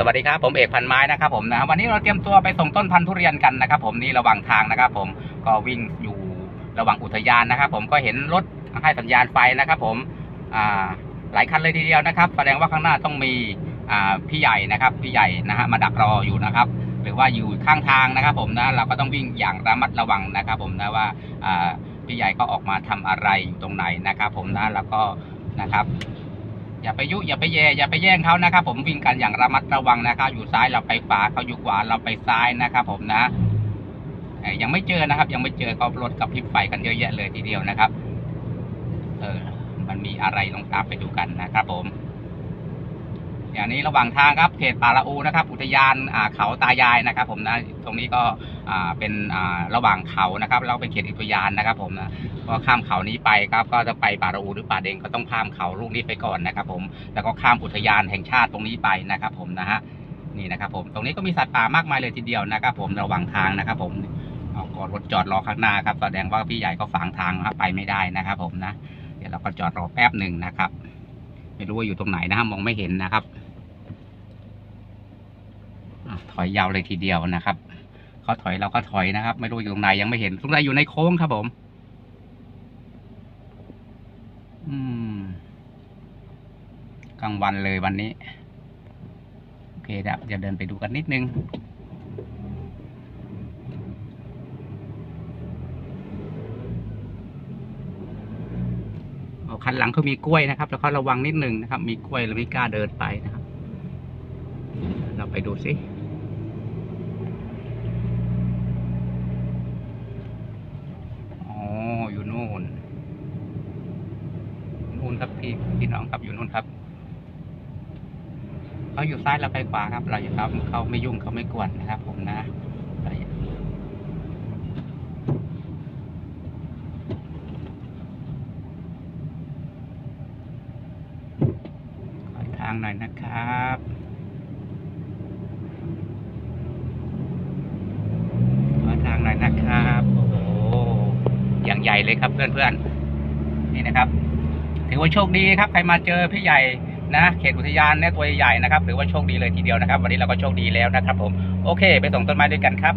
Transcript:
สวัสดีครับผมเอกพันไม้นะครับผมนะวันนี้เราเตรียมตัวไปส่งต้นพันธุ์ทุเรียนกันนะครับผมนี่ระหว่างทางนะครับผมก็วิ่งอยู่ระหว่างอุทยานนะครับผมก็เห็นรถให้สัญญาณไฟนะครับผมอ่าหลายคันเลยทีเดียวนะครับ แสดงว่าข้างหน้าต้องมีอ่าพี่ใหญ่นะครับพี่ใหญ่นะฮะมาดักรออยู่นะครับ หรือว่าอยู่ข้างทางนะครับผมนะเราก็ต้องวิ่งอย่างระมัดระวังนะครับผมนะว่าอ่าพี่ใหญ่ก็ออกมาทำอะไรอยู่ตรงไหนนะครับผมนะแล้วก็นะครับ อย่าไปยุอย่าไปแย่อย่าไปแย่งเขานะครับ ผมวิ่งกันอย่างระมัดระวังนะครับอยู่ซ้ายเราไปขวาเขาอยู่ขวาเราไปซ้ายนะครับ ผมนะยังไม่เจอนะครับ ยังไม่เจอก็รถกับพริบไฟกันเยอะแยะเลยทีเดียวนะครับ เออ มันมีอะไรลองตามไปดูกันนะครับผม อย่างนี้ระหว่างทางครับเขตป่าละอูนะครับ อุทยานอ่าเขาตายายนะครับ ผมนะตรงนี้ก็อ่าเป็นอ่าระหว่างเขานะครับแล้วเป็นเขตอุทยานนะครับ ผมนะก็ข้ามเขานี้ไปครับ ก็จะไปป่าละอูหรือป่าเดงก็ต้องข้ามเขาลูกนี้ไปก่อนนะครับ ผมแล้วก็ข้ามอุทยานแห่งชาติตรงนี้ไปนะครับ ผมนะฮะนี่นะครับ ผมตรงนี้ก็มีสัตว์ป่ามากมายเลยทีเดียวนะครับ ผมระหว่างทางนะครับ ผมเอาก็รถจอดรอข้างหน้าครับแสดงว่าพี่ใหญ่ก็ฝังทางครับไปไม่ได้นะครับ ผมนะเดี๋ยวเราก็จอดรอแป๊บหนึ่งนะครับ ไม่รู้ว่าอยู่ตรงไหนนะฮะมองไม่เห็นนะครับ อะถอยยาวเลยทีเดียวนะครับเขาถอยเราก็ถอยนะครับ ไม่รู้อยู่ตรงไหนยังไม่เห็นตรงไหนอยู่ในโค้งครับผม อืมกลางวันเลยวันนี้ โอเคเดี๋ยวเดินไปดูกันนิดนึงคันหลังเขามีกล้วยนะครับ แล้วก็ระวังนิดนึงนะครับ มีกล้วยแล้วไม่กล้าเดินไปนะครับ เราไปดูสิอ๋ออยู่นู่น นู่น ครับพี่พี่น้องครับอยู่นู่นครับเขาอยู่ซ้ายเราไปขวาครับ เราอย่าครับเขาไม่ยุ่งเขาไม่กวนนะครับ ผมนะขอทางหน่อยนะครับขอทางหน่อยนะครับโอ้โหอย่างใหญ่เลยครับเพื่อนๆนี่นะครับ ถือว่าโชคดีครับ ใครมาเจอพี่ใหญ่นะเขตอุทยานเนี่ยตัวใหญ่นะครับถือว่าโชคดีเลยทีเดียวนะครับ วันนี้เราก็โชคดีแล้วนะครับผมโอเค ไปส่งต้นไม้ด้วยกันครับ